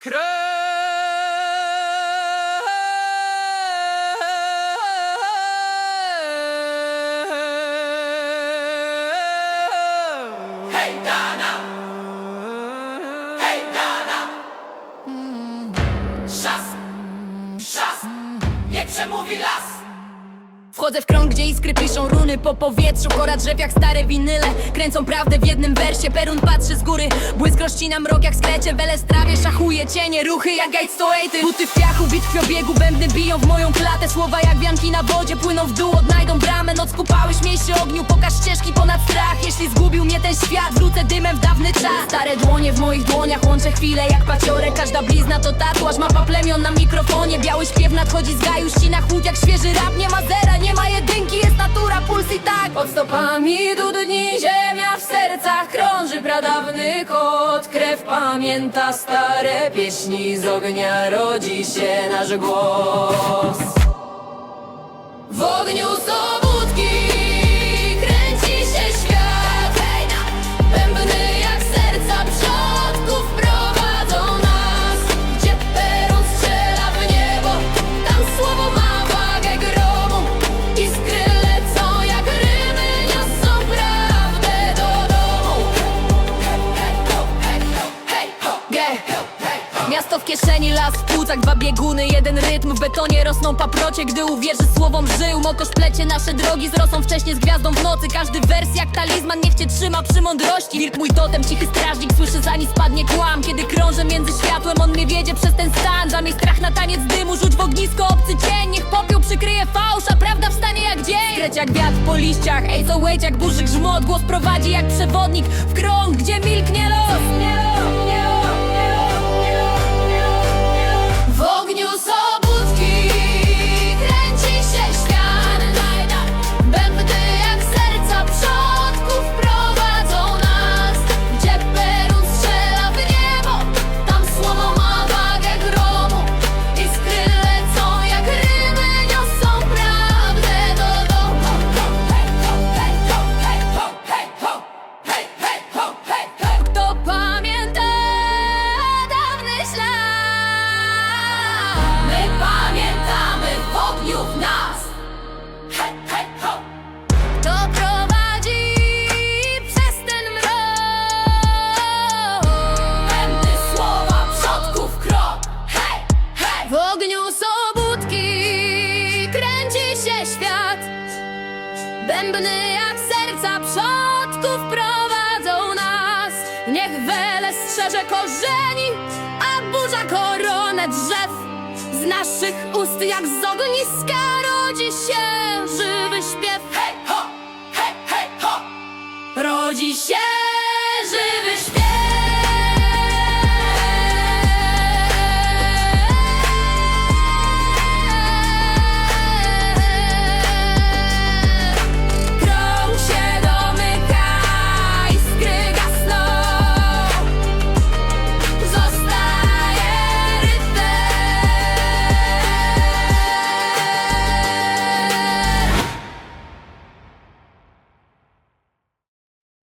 Krew. Hej, Dana! Hej, Dana! Szas! Szas! Nie przemówi las! Wchodzę w krąg, gdzie iskry piszą runy po powietrzu Kora drzew jak stare winyle Kręcą prawdę w jednym wersie Perun patrzy z góry Błysk rozcina mrok jak sklecie Wele strawie szachuje cienie Ruchy jak gate 108 Buty w piachu, bitw w Bębny biją w moją klatę. Słowa jak wianki na wodzie Płyną w dół, odnajdą bramę. Noc kupały, śmiej się ogniu Pokaż ścieżki ponad strach. Jeśli zgubił mnie ten świat Wrócę dymem w dawny czas. Stare dłonie w moich dłoniach Łączę chwile jak paciorek Każda blizna to tatuaż Mapa plemion na mikrofonie. Biały śpiew nadchodzi z gaju Ścina chłód jak świeży rap. Nie ma zera, nie ma jedynki Jest natura, puls i tak. Pod stopami dudni ziemia W sercach krąży pradawny kot. Krew pamięta stare pieśni Z ognia rodzi się nasz głos. W ogniu sobótki Miasto w kieszeni, las w płucach, dwa bieguny, jeden rytm. W betonie rosną paprocie, gdy uwierzy słowom żył. Mokosz plecie nasze drogi z rosą wcześnie z gwiazdą w nocy. Każdy wers jak talizman, niech cię trzyma przy mądrości. Wilk mój totem, cichy strażnik, słyszy zanim spadnie kłam. Kiedy krążę między światłem, on mnie wiedzie przez ten stan. Zamiast strach na taniec dymu, rzuć w ognisko obcy cień. Niech popiół przykryje fałsz, a prawda wstanie jak dzień. Skreć jak wiatr po liściach, ej so wait jak burzy grzmot. Głos prowadzi jak przewodnik w krąg, gdzie milknie Bębny jak serca przodków prowadzą nas Niech wele strzeże korzeni, a burza koronę drzew Z naszych ust jak z ogniska rodzi się żywy śpiew Hej, ho! Hej, hej, ho! Rodzi się